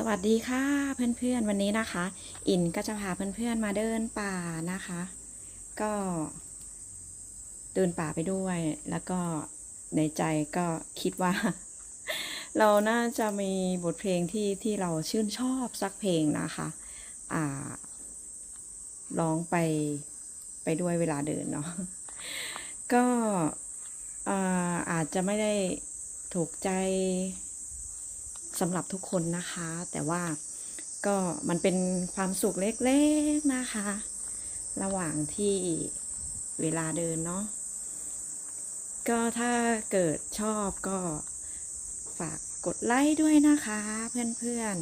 สวัสดีค่ะเพื่อนๆวันนี้นะคะ อินก็จะพาเพื่อนๆมาเดินป่านะคะ ก็เดินป่าไปด้วย แล้วก็ในใจก็คิดว่า เราน่าจะมีบทเพลงที่ที่เราชื่นชอบสักเพลงนะคะอ่าร้องไปไปด้วยเวลาเดินเนาะก็อาอาจจะไม่ได้ถูกใจ สำหรับทุกคนนะคะ แต่ว่าก็มันเป็นความสุขเล็กๆนะคะ ระหว่างที่เวลาเดินเนาะก็ถ้าเกิดชอบก็ฝากกดไลค์ด้วยนะคะเพื่อน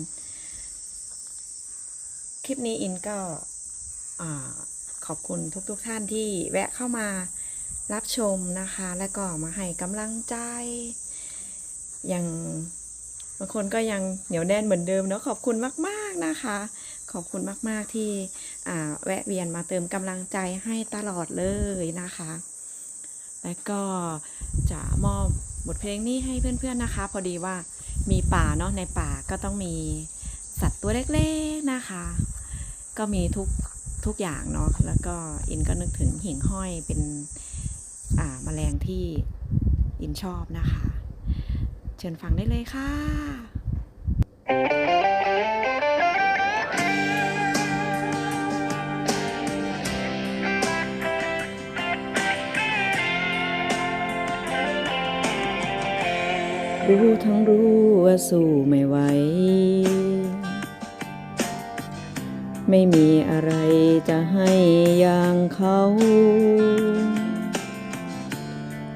ๆ คลิปนี้อินก็ขอบคุณทุกๆท่านที่แวะเข้ามารับชมนะคะ และก็มาให้กำลังใจอย่าง บางคนก็ยังเหนียวแน่นเหมือนเดิมเนาะขอบคุณมาก ๆนะคะ ขอบคุณมากๆที่แวะเวียนมาเติมกำลังใจให้ตลอดเลยนะคะ และก็จะมอบบทเพลงนี้ให้เพื่อนๆนะคะ พอดีว่ามีป่าเนาะในป่าก็ต้องมีสัตว์ตัวเล็กๆนะคะ ก็มีทุกทุกอย่างเนาะแล้วก็อินก็นึกถึงหิ่งห้อยเป็นอ่าแมลงที่อินชอบนะคะ ชิญฟังได้เลยค่ะรู้ทั้งรู้ว่าสู้ไม่ไหว ไม่มีอะไรจะให้อย่างเขา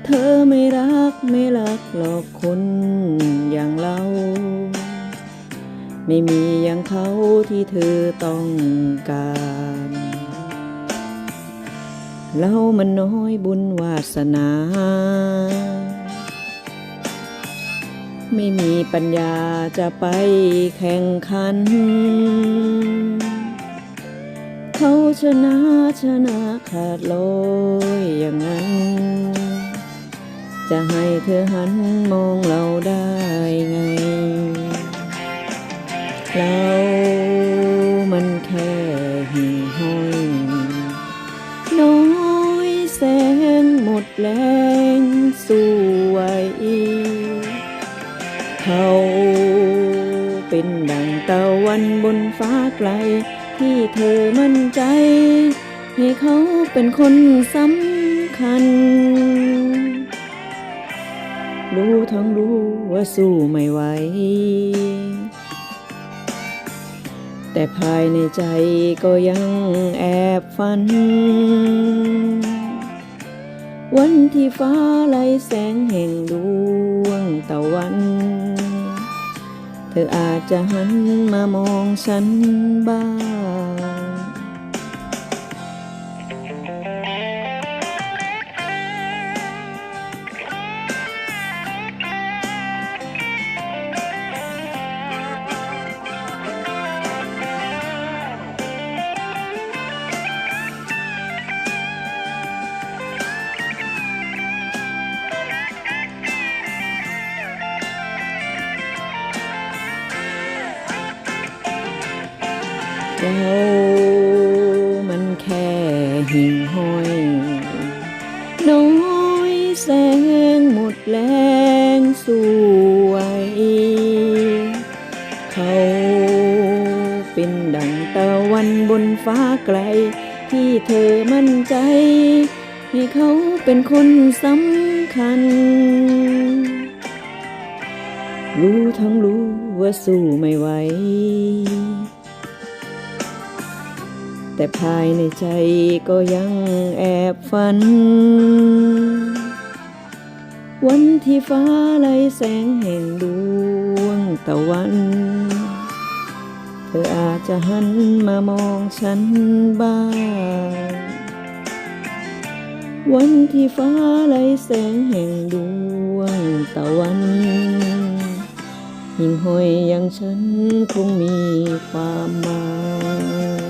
เธอไม่รัก ไม่รักหรอกคนอย่างเรา ไม่มีอย่างเขาที่เธอต้องการ เรามันน้อยบุญวาสนา ไม่มีปัญญาจะไปแข่งขัน เขาชนะชนะขาดลอยอย่างนั้น จะให้เธอหันมองเราได้ไง เรามันแค่หิ่งห้อย น้อยแสงหมดแรงสู้ไหวเขาเป็นดังตะวันบนฟ้าไกล ที่เธอมั่นใจ ให้เขาเป็นคนสำคัญ รู้ทั้งรู้ว่าสู้ไม่ไหว แต่ภายในใจก็ยังแอบฝัน วันที่ฟ้าไล่แสงแห่งดวงตะวัน เธออาจจะหันมามองฉันบ้าง เรามันแค่หิ่งห้อย น้อยแสงหมดแรงสวย เขาเป็นดังตะวันบนฟ้าไกล ที่เธอมั่นใจ ให้เขาเป็นคนสำคัญ รู้ทั้งรู้ว่าสู้ไม่ไหว แต่ภายในใจก็ยังแอบฝัน วันที่ฟ้าไล่แสงแห่งดวงตะวัน เธออาจจะหันมามองฉันบ้าง วันที่ฟ้าไล่แสงแห่งดวงตะวันหิ่งห้อยอย่างฉันคงมีความหมาย